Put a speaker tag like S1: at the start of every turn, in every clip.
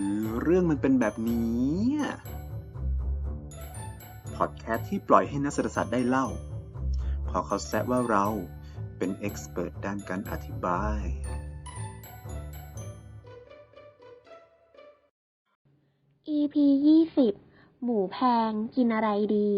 S1: ือเรื่องมันเป็นแบบนี้พอดแคสต์ที่ปล่อยให้นักเศรษฐศาสตร์ได้เล่า พอเขาแซะว่าเราเป็นเอ็กซ์เพรสด้านการอธิบาย
S2: EP ยี่สิบหมูแพงกินอะไรดี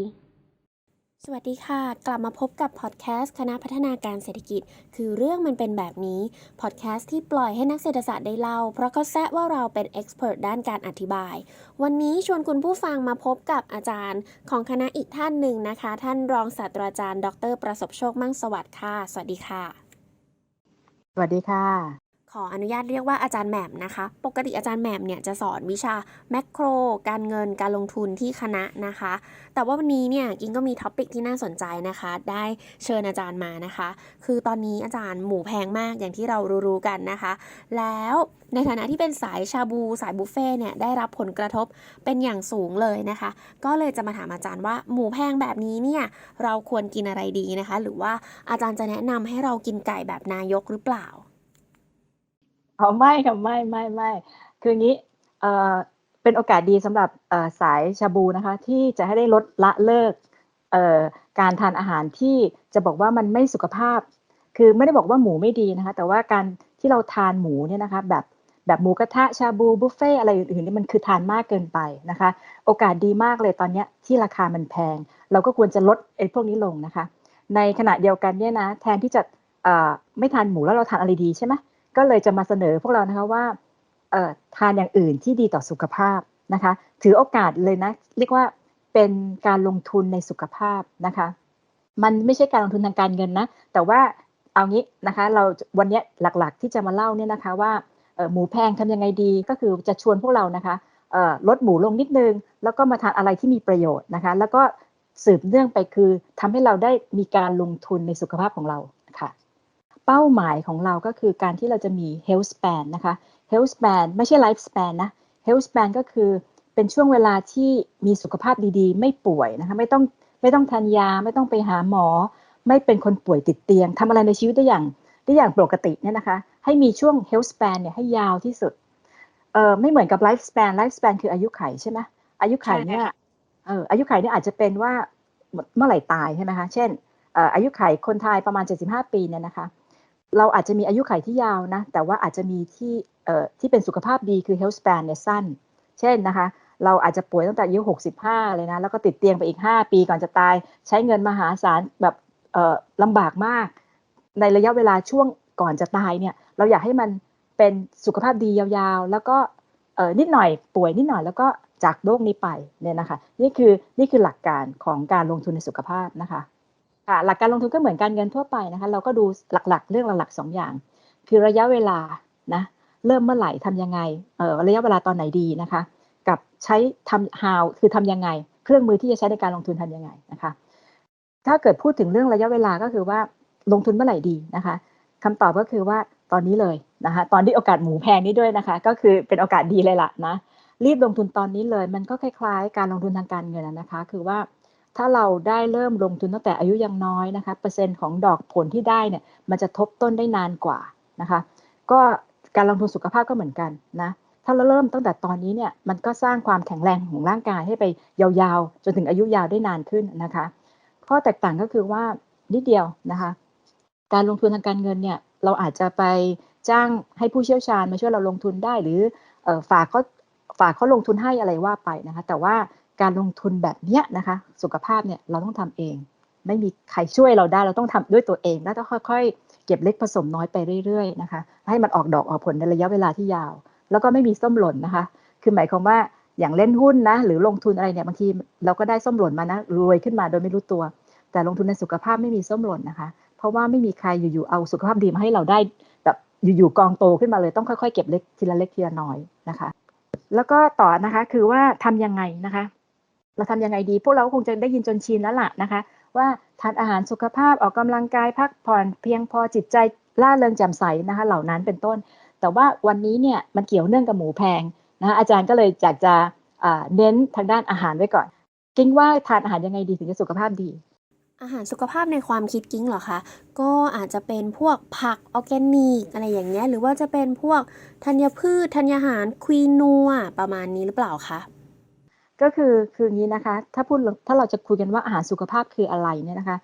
S2: สวัสดีค่ะ กลับมาพบกับพอดแคสต์คณะพัฒนาการเศรษฐกิจ คือเรื่องมันเป็นแบบนี้พอดแคสต์ที่ปล่อยให้นักเศรษฐศาสตร์ได้เล่า เพราะเขาแซะว่าเราเป็นเอ็กซ์เพรสด้านการอธิบาย วันนี้ชวนคุณผู้ฟังมาพบกับอาจารย์ของคณะอีกท่านหนึ่งนะคะ ท่านรองศาสตราจารย์ ดร ประสบโชคมั่งสวัสดิ์ค่ะ สวัสดีค่ะ
S3: สวัสดีค่ะ
S2: ขออนุญาตเรียกว่าอาจารย์แหม่มนะคะ ปกติอาจารย์แหม่มเนี่ยจะสอนวิชาแมกโคร การเงิน การลงทุนที่คณะนะคะ แต่ว่าวันนี้เนี่ยกิงก็มีท็อปิกที่น่าสนใจนะคะ ได้เชิญอาจารย์มานะคะ คือตอนนี้อาจารย์หมูแพงมากอย่างที่เรารู้ๆกันนะคะ แล้วในฐานะที่เป็นสายชาบูสายบุฟเฟ่เนี่ยได้รับผลกระทบเป็นอย่างสูงเลยนะคะ ก็เลยจะมาถามอาจารย์ว่าหมูแพงแบบนี้เนี่ยเราควรกินอะไรดีนะคะ หรือว่าอาจารย์จะแนะนำให้เรากินไก่แบบนายกหรือเปล่า
S3: อ๋อไม่ค่ะไม่ไม่ไม่คืออย่างนี้เอ่อเป็นโอกาสดีสำหรับสายชาบูนะคะ ที่จะให้ได้ลดละเลิกเอ่อการทานอาหารที่จะบอกว่ามันไม่สุขภาพ คือไม่ได้บอกว่าหมูไม่ดีนะคะ แต่ว่าการที่เราทานหมูเนี่ยนะคะแบบแบบหมูกระทะชาบูบุฟเฟ่อะไรอื่นๆนี่มันคือทานมากเกินไปนะคะ โอกาสดีมากเลยตอนนี้ที่ราคามันแพง เราก็ควรจะลดไอ้พวกนี้ลงนะคะ ในขณะเดียวกันเนี่ยนะแทนที่จะเอ่อไม่ทานหมูแล้วเราทานอะไรดีใช่ไหม ก็เลยจะมาเสนอพวกเรานะคะว่าเอ่อทานอย่างอื่นที่ดีต่อสุขภาพนะคะ ถือโอกาสเลยนะ เรียกว่าเป็นการลงทุนในสุขภาพนะคะ มันไม่ใช่การลงทุนทางการเงินนะ แต่ว่าเอางี้นะคะ เราวันนี้หลักๆที่จะมาเล่าเนี่ยนะคะว่าหมูแพงทำยังไงดีก็คือจะชวนพวกเรานะคะลดหมูลงนิดนึง แล้วก็มาทานอะไรที่มีประโยชน์นะคะ แล้วก็สืบเนื่องไปคือทำให้เราได้มีการลงทุนในสุขภาพของเรา เป้าหมายของเราก็คือการที่เราจะมี health span นะคะ health span ไม่ใช่ life span นะ health span ก็คือเป็นช่วงเวลาที่มีสุขภาพดีๆ ไม่ป่วยนะคะไม่ต้องไม่ต้องทานยา ไม่ต้องไปหาหมอ ไม่เป็นคนป่วยติดเตียงทำอะไรในชีวิตได้อย่างได้อย่างปกติเนี่ยนะคะ ให้มีช่วง health span เนี่ยให้ยาวที่สุดเอ่อไม่เหมือนกับ life span life span คืออายุไขใช่ไหมอายุไขเนี่ยเอออายุไขเนี่ยอาจจะเป็นว่าเมื่อไหร่ตายใช่ไหมคะ เช่นเอ่ออายุไขคนไทยประมาณ 75 ปีเนี่ยนะคะ เราอาจจะมีอายุไขที่ยาวนะ แต่ว่าอาจจะมีที่เอ่อที่เป็นสุขภาพดีคือ health span เนี่ยสั้น เช่นนะคะ เราอาจจะป่วยตั้งแต่อายุ 65 เลยนะ แล้วก็ติดเตียงไปอีก 5 ปีก่อนจะตาย ใช้เงินมหาศาลแบบเอ่อลำบากมาก ในระยะเวลาช่วงก่อนจะตายเนี่ย เราอยากให้มันเป็นสุขภาพดียาวๆ แล้วก็เอ่อนิดหน่อยป่วยนิดหน่อยแล้วก็จากโลกนี้ไปเนี่ยนะคะ นี่คือนี่คือหลักการของการลงทุนในสุขภาพนะคะ ค่ะหลักการลงทุนก็เหมือนการเงินทั่วไปนะคะ เราก็ดูหลักๆ เรื่องหลักๆสองอย่าง คือระยะเวลานะเริ่มเมื่อไหร่ทำยังไงเออระยะเวลาตอนไหนดีนะคะ กับใช้ทำ how คือทำยังไง เครื่องมือที่จะใช้ในการลงทุนทำยังไงนะคะ ถ้าเกิดพูดถึงเรื่องระยะเวลาก็คือว่าลงทุนเมื่อไหร่ดีนะคะคำตอบก็คือว่าตอนนี้เลยนะคะตอนที่โอกาสหมูแพงนี้ด้วยนะคะ ก็คือเป็นโอกาสดีเลยล่ะนะรีบลงทุนตอนนี้เลย มันก็คล้ายๆ การลงทุนทางการเงินนะคะ คือว่า ถ้าเราได้เริ่มลงทุนตั้งแต่อายุยังน้อยนะคะเปอร์เซ็นต์ของดอกผลที่ได้เนี่ยมันจะทบต้นได้นานกว่านะคะ ก็การลงทุนสุขภาพก็เหมือนกันนะถ้าเราเริ่มตั้งแต่ตอนนี้เนี่ยมันก็สร้างความแข็งแรงของร่างกายให้ไปยาวๆ จนถึงอายุยาวได้นานขึ้นนะคะข้อแตกต่างก็คือว่านิดเดียวนะคะ การลงทุนทางการเงินเนี่ยเราอาจจะไปจ้างให้ผู้เชี่ยวชาญมาช่วยเราลงทุนได้หรือออฝากเขาฝากเขาลงทุนให้อะไรว่าไปนะคะ แต่ว่า การลงทุนแบบเนี้ยนะคะ สุขภาพเนี่ยเราต้องทำเอง ไม่มีใครช่วยเราได้เราต้องทำด้วยตัวเองแล้วต้องค่อยๆ เก็บเล็กผสมน้อยไปเรื่อยๆนะคะ ให้มันออกดอกออกผลในระยะเวลาที่ยาว แล้วก็ไม่มีส้มหล่นนะคะ คือหมายความว่าอย่างเล่นหุ้นนะหรือลงทุนอะไรเนี่ยบางทีเราก็ได้ส้มหล่นมานะรวยขึ้นมาโดยไม่รู้ตัว แต่ลงทุนในสุขภาพไม่มีส้มหล่นนะคะ เพราะว่าไม่มีใครอยู่ๆเอาสุขภาพดีมาให้เราได้แบบอยู่ๆกองโตขึ้นมาเลยต้องค่อยๆเก็บเล็กทีละเล็กทีละน้อยนะคะ แล้วก็ต่อนะคะคือว่าทำยังไงนะคะ เราทำยังไงดี พวกเราคงจะได้ยินจนชินแล้วล่ะนะคะ ว่าทานอาหารสุขภาพออกกำลังกายพักผ่อนเพียงพอจิตใจล่าเริงแจ่มใสนะคะ เหล่านั้นเป็นต้น แต่ว่าวันนี้เนี่ยมันเกี่ยวเนื่องกับหมูแพงนะคะอาจารย์ก็เลยอยากจะเน้นทางด้านอาหารไว้ก่อนกิ้งว่าทานอาหารยังไงดีถึงจะสุขภาพดี
S2: อาหารสุขภาพในความคิดกิ้งเหรอคะก็อาจจะเป็นพวกผักออร์แกนิกอะไรอย่างเงี้ยหรือว่าจะเป็นพวกธัญพืชธัญญาหารควีนัวประมาณนี้หรือเปล่าคะ
S3: ก็คือคืออย่างนี้นะคะ ถ้าพูดถ้าเราจะคุยกันว่าอาหารสุขภาพคืออะไรเนี่ยนะคะ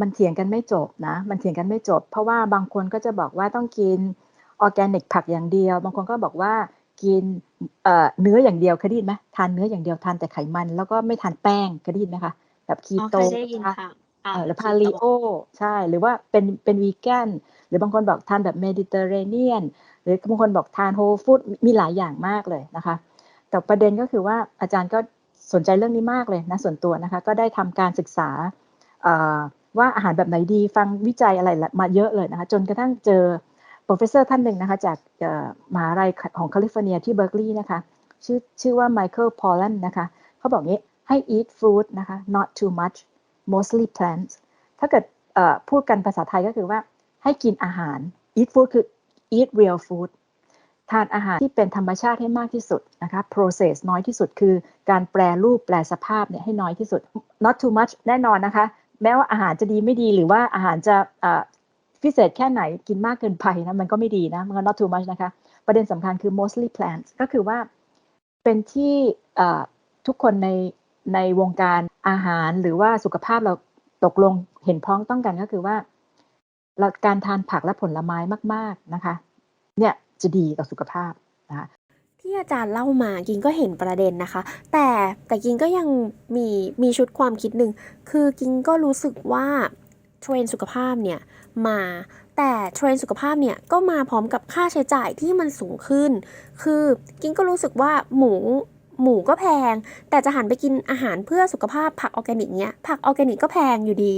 S3: มันเถียงกันไม่จบนะ มันเถียงกันไม่จบ เพราะว่าบางคนก็จะบอกว่าต้องกินออร์แกนิกผักอย่างเดียว บางคนก็บอกว่ากินเอ่อเนื้ออย่างเดียวเคยได้ยินไหมทานเนื้ออย่างเดียวทานแต่ไขมัน แล้วก็ไม่ทานแป้งเคยได้ยินไหมคะแบบคีโต
S2: อ๋อเคยได้ยินค่ะอ่า
S3: เออหรือ
S2: คี
S3: พา
S2: โต
S3: ลิโอใช่หรือว่าเป็นเป็นวีแกนหรือบางคนบอกทานแบบเมดิเตอร์เรเนียน หรือบางคนบอกทานโฮลฟู้ดมีหลายอย่างมากเลยนะคะ แต่ประเด็นก็คือว่าอาจารย์ก็สนใจเรื่องนี้มากเลยนะส่วนตัวนะคะ ก็ได้ทำการศึกษาว่าอาหารแบบไหนดีฟังวิจัยอะไรมาเยอะเลยนะคะ จนกระทั่งเจอ professor ท่านหนึ่งนะคะ จากมหาลัยของแคลิฟอร์เนียที่เบอร์กลีย์นะคะ ชื่อชื่อว่าไมเคิลพอล a นนะคะ เขาบอกงี้ให้ eat food นะคะ not too much mostly plants ถ้าเกิดพูดกันภาษาไทยก็คือว่าให้กินอาหาร eat food คือ eat real food ทานอาหารที่เป็นธรรมชาติให้มากที่สุดนะคะ process น้อยที่สุดคือการแปรรูปแปลสภาพเนี่ยให้น้อยที่สุด not too much แน่นอนนะคะ แม้ว่าอาหารจะดีไม่ดีหรือว่าอาหารจะพิเศษแค่ไหนกินมากเกินไปนะมันก็ไม่ดีนะมันก็ not too much นะคะ ประเด็นสำคัญคือ mostly plants ก็คือว่าเป็นที่ทุกคนในในวงการอาหารหรือว่าสุขภาพเราตกลงเห็นพ้องต้องกันก็คือว่าเราการทานผักและผลไม้มาก ๆนะคะ เนี่ย จะดีต่อสุขภาพนะคะ
S2: ที่อาจารย์เล่ามากิงก็เห็นประเด็นนะคะ แต่แต่กิงก็ยังมีมีชุดความคิดหนึ่งคือกิงก็รู้สึกว่าเทรนด์สุขภาพเนี่ยมาแต่เทรนด์สุขภาพเนี่ยก็มาพร้อมกับค่าใช้จ่ายที่มันสูงขึ้น คือกิงก็รู้สึกว่าหมูหมูก็แพง แต่จะหันไปกินอาหารเพื่อสุขภาพผักออร์แกนิกเนี่ยผักออร์แกนิกก็แพงอยู่ดี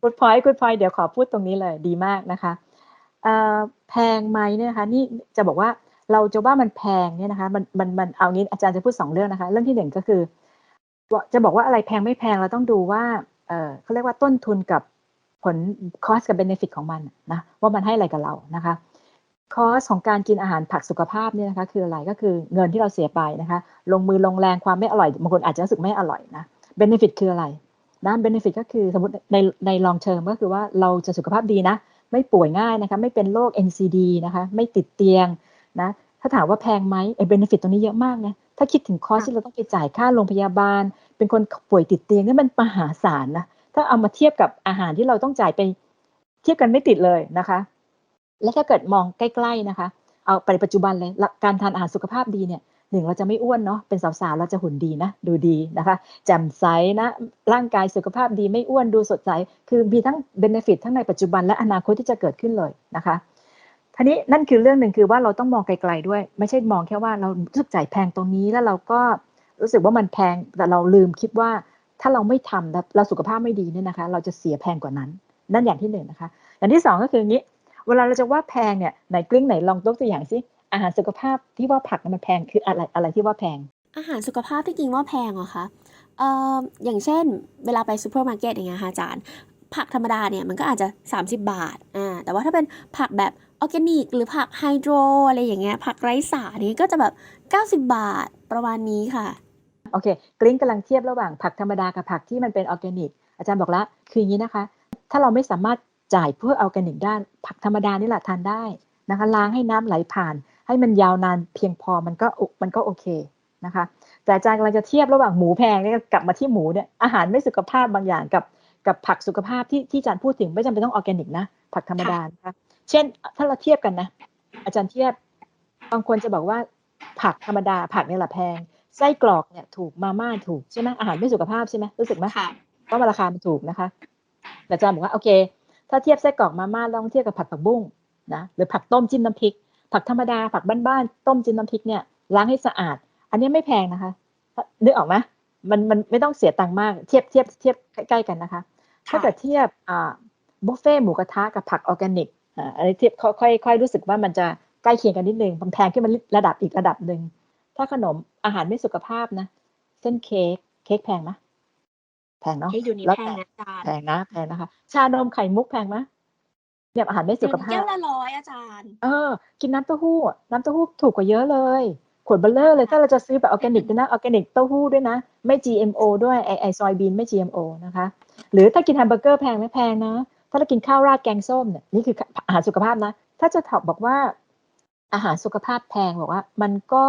S3: good point good point เดี๋ยวขอพูดตรงนี้เลยดีมากนะคะเอ่อ แพงไหมเนี่ยนะคะนี่จะบอกว่าเราจะว่ามันแพงเนี่ยนะคะมันมันมันเอางี้อาจารย์จะพูดสองเรื่องนะคะ เรื่องที่หนึ่งก็คือจะบอกว่าอะไรแพงไม่แพงเราต้องดูว่าเออเขาเรียกว่าต้นทุนกับผลคอสกับเบนฟิตของมันนะว่ามันให้อะไรกับเรานะคะคอสของการกินอาหารผักสุขภาพเนี่ยนะคะคืออะไรก็คือเงินที่เราเสียไปนะคะ ลงมือลงแรงความไม่อร่อยบางคนอาจจะรู้สึกไม่อร่อยนะเบนฟิตคืออะไรนะเบนฟิตก็คือสมมติในในลองเทอมก็คือว่าเราจะสุขภาพดีนะ ไม่ป่วยง่ายนะคะ ไม่เป็นโรค NCD นะคะ ไม่ติดเตียงนะ ถ้าถามว่าแพงไหมไอ้เบนฟิตตรงนี้เยอะมากนะ ถ้าคิดถึงคอส
S2: ค่ะ
S3: ที่เราต้องไปจ่ายค่าโรงพยาบาล เป็นคนป่วยติดเตียงนี่มันมหาศาลนะ ถ้าเอามาเทียบกับอาหารที่เราต้องจ่ายไปเทียบกันไม่ติดเลยนะคะ แล้วถ้าเกิดมองใกล้ ๆนะคะ เอาไปปัจจุบันเลยละการทานอาหารสุขภาพดีเนี่ย หนึ่งเราจะไม่อ้วนเนาะเป็นสาวๆเราจะหุ่นดีนะ ดูดีนะคะแจ่มใสนะร่างกายสุขภาพดีไม่อ้วนดูสดใส คือมีทั้งเบนฟิตทั้งในปัจจุบันและอนาคตที่จะเกิดขึ้นเลยนะคะทีนี้นั่นคือเรื่องหนึ่งคือว่าเราต้องมองไกลๆด้วย ไม่ใช่มองแค่ว่าเรารู้สึกจ่ายแพงตรงนี้แล้วเราก็รู้สึกว่ามันแพงแต่เราลืมคิดว่าถ้าเราไม่ทำแล้วเราสุขภาพไม่ดีเนี่ยนะคะ เราจะเสียแพงกว่านั้น นั่นอย่างที่หนึ่งนะคะ อย่างที่สองก็คืออย่างนี้ เวลาเราจะว่าแพงเนี่ยไหนกลิ้งไหนลองยกตัวอย่างสิ อาหารสุขภาพที่ว่าผักเนี่ยมันแพงคืออะไรอะไรที่ว่าแพง
S2: อาหารสุขภาพที่กินว่าแพงเหรอคะเอ่ออย่างเช่น เวลาไปซูเปอร์มาร์เก็ตอย่างเงี้ยค่ะอาจารย์ ผักธรรมดาเนี่ยมันก็อาจจะ 30 บาทอ่าแต่ว่าถ้าเป็นผักแบบออร์แกนิกหรือผักไฮโดรอะไรอย่างเงี้ยผักไร้สารนี่ก็จะแบบ 90 บาทประมาณนี้ค่ะ
S3: โอเคกลิ้งกำลังเทียบระหว่างผักธรรมดากับผักที่มันเป็นออร์แกนิก อาจารย์บอกแล้วคืออย่างนี้นะคะ ถ้าเราไม่สามารถจ่ายเพื่อออร์แกนิกได้ผักธรรมดานี่แหละทานได้นะคะล้างให้น้ำไหลผ่าน ให้มันยาวนานเพียงพอมันก็มันก็โอเคนะคะ แต่อาจารย์กำลังจะเทียบระหว่างหมูแพงเนี่ยกลับมาที่หมูเนี่ยอาหารไม่สุขภาพบางอย่างกับกับผักสุขภาพที่ที่อาจารย์พูดถึงไม่จำเป็นต้องออร์แกนิกนะผักธรรมดานะคะเช่น ถ้าเราเทียบกันนะ อาจารย์เทียบบางคนจะบอกว่าผักธรรมดา ผักเนี่ยแหละแพงไส้กรอกเนี่ยถูกมาม่าถูกใช่ไหมอาหารไม่สุขภาพใช่ไหมรู้สึกไหม
S2: ค่ะ
S3: เพราะว่าราคามันถูกนะคะแต่อาจารย์บอกว่าโอเค ถ้าเทียบไส้กรอกมาม่าลองเทียบกับผัดผักบุ้งนะหรือผักต้มจิ้มน้ำพริก ผักธรรมดาผักบ้านๆต้มจิ้มน้ำพริกเนี่ยล้างให้สะอาด อันนี้ไม่แพงนะคะนึกออกไหมมันมันไม่ต้องเสียตังค์มากเทียบเทียบเทียบใกล้ๆกันนะคะ ถ้าเกิดเทียบอ่าบุฟเฟ่หมูกระทะกับผักออร์แกนิกอ่าอันนี้เทียบค่อยค่อยรู้สึกว่ามันจะใกล้เคียงกันนิดนึงมันแพงขึ้นมาระดับอีกระดับหนึ่งถ้าขนมอาหารไม่สุขภาพนะเส้นเค้กเค้กแพงไหมแพงเนาะ
S2: เค้กอยู่นี้
S3: แล้ว
S2: แพง
S3: แต่
S2: นะอาจารย์
S3: แพงนะแพงนะคะ ชานมไข่มุกแพงไหม เนี่ยอาหารไม่สุขภา
S2: แก้
S3: พ
S2: วละร้อยอาจารย์
S3: เออ กินน้ำเต้าหู้ น้ำเต้าหู้ถูกกว่าเยอะเลยขวดเบลเลอร์เลยถ้าเราจะซื้อแบบออร์แกนิกด้วยนะออร์แกนิกเต้าหู้ด้วยนะ ไม่ GMO ด้วยไอไอซอยบีนไม่ GMO นะคะ หรือถ้ากินแฮมเบอร์เกอร์แพงไหม่แพงนะ ถ้าเรากินข้าวราดแกงส้มเนี่ยนี่คืออาหารสุขภาพนะ ถ้าจะถามบอกว่าอาหารสุขภาพแพงบอกว่า มันก็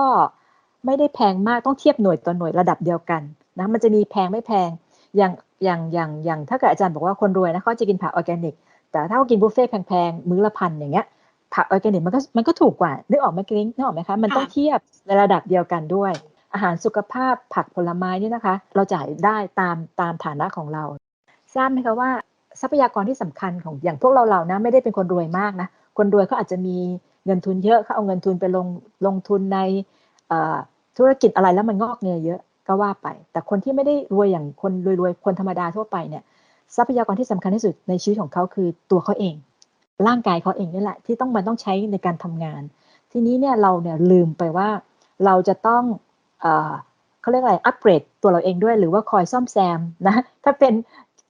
S3: ไม่ได้แพงมากต้องเทียบหน่วยต่อหน่วยระดับเดียวกันนะมันจะมีแพงไม่แพงอย่างอย่างอย่างอย่างถ้าเกิดอาจารย์บอกว่าคนรวยนะเขาจะกินผักออร์แกนิก แต่ถ้ากินบุฟเฟ่แพงๆ มื้อละพันอย่างเงี้ยผักออร์แกนิกมันก็มันก็ถูกกว่า นึกออกไหมกริ้งนึกออกไหมคะ มันต้องเทียบในระดับเดียวกันด้วย อาหารสุขภาพผักผลไม้นี่นะคะ เราจ่ายได้ตามตามฐานะของเรา ทราบไหมคะว่าทรัพยากรที่สำคัญของอย่างพวกเราเรานะไม่ได้เป็นคนรวยมากนะ คนรวยเขาอาจจะมีเงินทุนเยอะเขาเอาเงินทุนไปลงลงทุนในธุรกิจอะไรแล้วมันงอกเงยเยอะก็ว่าไป แต่คนที่ไม่ได้รวยอย่างคนรวยๆคนธรรมดาทั่วไปเนี่ย ทรัพยากรที่สำคัญที่สุดในชีวิตของเขาคือตัวเขาเอง ร่างกายเขาเองนี่แหละ ที่ต้องมันต้องใช้ในการทำงาน ทีนี้เนี่ยเราเนี่ยลืมไปว่าเราจะต้องเอเขาเรียกอะไรอัปเกรดตัวเราเองด้วยหรือว่าคอยซ่อมแซมนะถ้าเป็น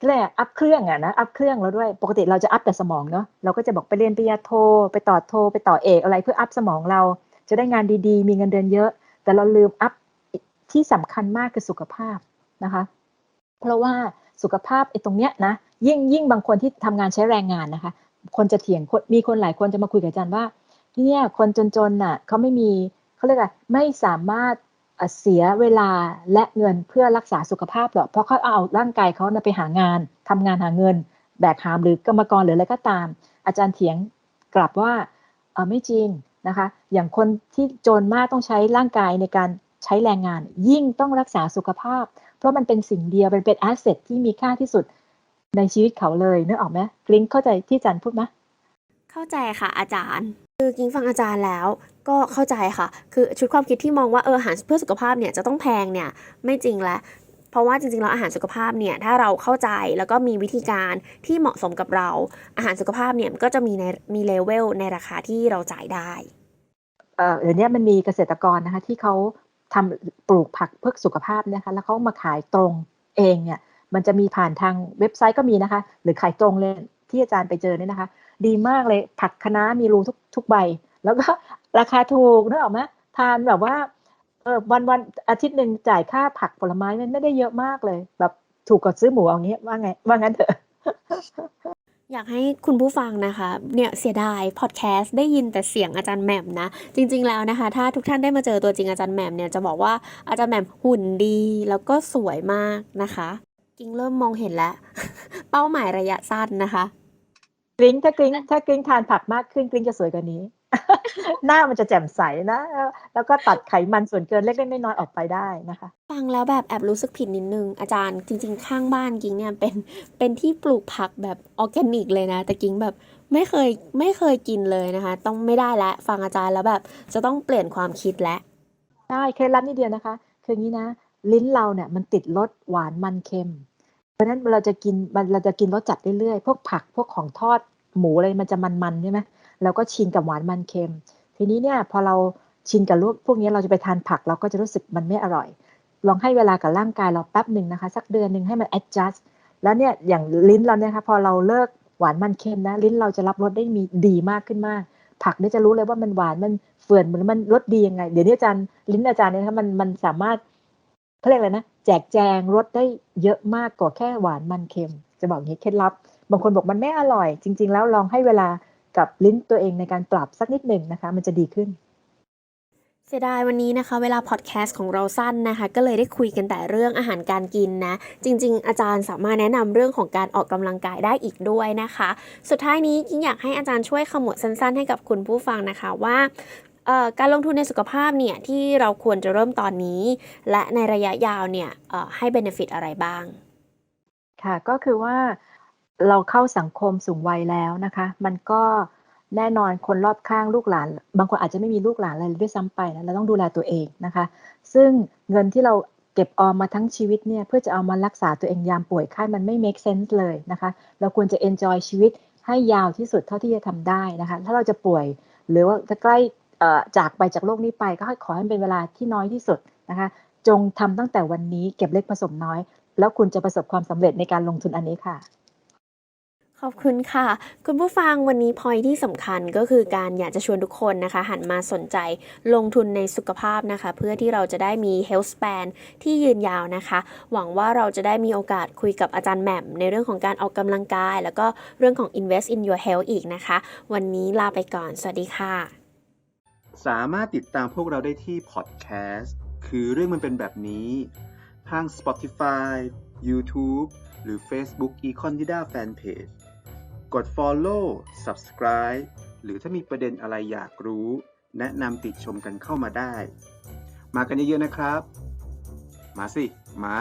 S3: เรียกอัพเครื่องอะนะอัพเครื่องแล้วด้วยปกติเราจะอัพแต่สมองเนาะเราก็จะบอกไปเรียนปริญญาโทไปต่อโทไปต่อเอกอะไรเพื่ออัพสมองเราจะได้งานดีๆ มีเงินเดือนเยอะ แต่เราลืมอัพที่สำคัญมากคือสุขภาพนะคะ เพราะว่า สุขภาพไอ้ตรงเนี้ยนะยิ่งยิ่งบางคนที่ทำงานใช้แรงงานนะคะ คนจะเถียงมีคนหลายคนจะมาคุยกับอาจารย์ว่าที่เนี่ยคนจนๆน่ะเขาไม่มีเขาเรียกอะไรไม่สามารถเสียเวลาและเงินเพื่อรักษาสุขภาพหรอกเพราะเขาเอาร่างกายเขาไปหางานทำงานหาเงิน แบกหามหรือกรรมกรหรืออะไรก็ตาม อาจารย์เถียงกลับว่าเออไม่จริงนะคะ อย่างคนที่จนมากต้องใช้ร่างกายในการ ใช้แรงงาน ยิ่งต้องรักษาสุขภาพ เพราะมันเป็นสิ่งเดียวเป็นเป็นแอสเซทที่มีค่าที่สุดในชีวิตเขาเลยนึกออกไหมกริ้งเข้าใจที่อาจารย์พูดไหม
S2: เข้าใจค่ะอาจารย์ คือกิ้งฟังอาจารย์แล้วก็เข้าใจค่ะ คือชุดความคิดที่มองว่าเอออาหารเพื่อสุขภาพเนี่ยจะต้องแพงเนี่ยไม่จริงแล้วเพราะว่าจริงๆแล้วอาหารสุขภาพเนี่ยถ้าเราเข้าใจแล้วก็มีวิธีการที่เหมาะสมกับเรา อาหารสุขภาพเนี่ยก็จะมีในมีเลเวลในราคาที่เราจ่ายได้
S3: เอ่อเดี๋ยวนี้มันมีเกษตรกรนะคะที่เขา ทำปลูกผักเพื่อสุขภาพนะคะ แล้วเขามาขายตรงเองเนี่ย มันจะมีผ่านทางเว็บไซต์ก็มีนะคะ หรือขายตรงเลยที่อาจารย์ไปเจอเนี่ยนะคะ ดีมากเลยผักคะน้ามีรูทุกทุกใบ แล้วก็ราคาถูกนึกออกไหมทานแบบว่าเออวันวันอาทิตย์หนึ่งจ่ายค่าผักผลไม้มันไม่ได้เยอะมากเลย แบบถูกกว่าซื้อหมูเอางี้ว่าไงว่างั้นเถอะ
S2: อยากให้คุณผู้ฟังนะคะเนี่ยเสียดายพอดแคสต์ได้ยินแต่เสียงอาจารย์แหม่มนะ จริง ๆแล้วนะคะ ถ้าทุกท่านได้มาเจอตัวจริงอาจารย์แหม่มเนี่ยจะบอกว่าอาจารย์แหม่มหุ่นดีแล้วก็สวยมากนะคะกิ้งเริ่มมองเห็นแล้ว เป้าหมายระยะสั้นนะคะ
S3: กริ้งถ้ากริ้งถ้ากริ้งทานผักมากขึ้นกริ้งจะสวยกว่านี้ หน้ามันจะแจ่มใสนะ แล้วก็ตัดไขมันส่วนเกินเล็กๆน้อยๆออกไปได้นะคะ
S2: ฟังแล้วแบบแอบรู้สึกผิดนิดนึง อาจารย์จริง ๆ ข้างบ้านกิ้งเนี่ยเป็นเป็นที่ปลูกผักแบบออร์แกนิกเลยนะ แต่กิ้งแบบไม่เคยไม่เคยกินเลยนะคะ ต้องไม่ได้แล้วฟังอาจารย์แล้วแบบจะต้องเปลี่ยนความคิดแล้ว
S3: ใช่เคล็ดลับนิดเดียวนะคะ คืออย่างนี้นะ ลิ้นเราเนี่ยมันติดรสหวานมันเค็ม เพราะฉะนั้นเราจะกินมันเราจะกินรสจัดเรื่อยๆพวกผักพวกของทอดหมูอะไรมันจะมันๆใช่ไหม เราก็ชินกับหวานมันเค็ม ทีนี้เนี่ยพอเราชินกับพวกพวกนี้เราจะไปทานผักเราก็จะรู้สึกมันไม่อร่อย ลองให้เวลากับร่างกายเราแป๊บหนึ่งนะคะ สักเดือนหนึ่งให้มัน adjust แล้วเนี่ยอย่างลิ้นเราเนี่ยค่ะพอเราเลิกหวานมันเค็มนะลิ้นเราจะรับรสได้มีดีมากขึ้นมาก ผักเนี่ยจะรู้เลยว่ามันหวานมันเฟื่อนมันมันรสดียังไง เดี๋ยวนี้อาจารย์ลิ้นอาจารย์เนี่ยคะมันมันสามารถเขาเรียกอะไรนะแจกแจงรสได้เยอะมากกว่าแค่หวานมันเค็ม จะบอกงี้เคล็ดลับบางคนบอกมันไม่อร่อย จริง ๆ แล้วลองให้เวลา กับลิ้นตัวเองในการปรับสักนิดหนึ่งนะคะ มันจะดีขึ้น
S2: เสียดายวันนี้นะคะ เวลาพอดแคสต์ของเราสั้นนะคะ ก็เลยได้คุยกันแต่เรื่องอาหารการกินนะ จริง ๆ อาจารย์สามารถแนะนำเรื่องของการออกกำลังกายได้อีกด้วยนะคะ สุดท้ายนี้ยิ่งอยากให้อาจารย์ช่วยขมวดสั้น ๆ ให้กับคุณผู้ฟังนะคะว่าการลงทุนในสุขภาพเนี่ยที่เราควรจะเริ่มตอนนี้ และในระยะยาวเนี่ยให้เบนฟิตอะไรบ้าง
S3: ค่ะก็คือว่า เราเข้าสังคมสูงวัยแล้วนะคะ มันก็แน่นอนคนรอบข้างลูกหลาน บางคนอาจจะไม่มีลูกหลานอะไรด้วยซ้ำไปนะเราต้องดูแลตัวเองนะคะ ซึ่งเงินที่เราเก็บออมมาทั้งชีวิตเนี่ยเพื่อจะเอามารักษาตัวเองยามป่วยไข้มันไม่ make sense เลยนะคะ เราควรจะ enjoy ชีวิตให้ยาวที่สุดเท่าที่จะทำได้นะคะ ถ้าเราจะป่วยหรือว่าจะใกล้จากไปจากโลกนี้ไปก็ขอให้เป็นเวลาที่น้อยที่สุดนะคะ จงทำตั้งแต่วันนี้เก็บเล็กผสมน้อย แล้วคุณจะประสบความสำเร็จในการลงทุนอันนี้ค่ะ
S2: ขอบคุณค่ะ คุณผู้ฟังวันนี้พอยที่สำคัญก็คือการอยากจะชวนทุกคนนะคะ หันมาสนใจลงทุนในสุขภาพนะคะ เพื่อที่เราจะได้มี health span ที่ยืนยาวนะคะ หวังว่าเราจะได้มีโอกาสคุยกับอาจารย์แหม่ม ในเรื่องของการออกกำลังกาย แล้วก็เรื่องของ invest in your health อีกนะคะ วันนี้ลาไปก่อน สวัสดีค่ะ
S1: สามารถติดตามพวกเราได้ที่พอดแคสต์คือเรื่องมันเป็นแบบนี้ทาง Spotify YouTube หรือ Facebook Econ Dida Fanpage กด Follow Subscribe หรือถ้ามีประเด็นอะไรอยากรู้ แนะนำติดชมกันเข้ามาได้ มากันเยอะๆนะครับ มาสิ มา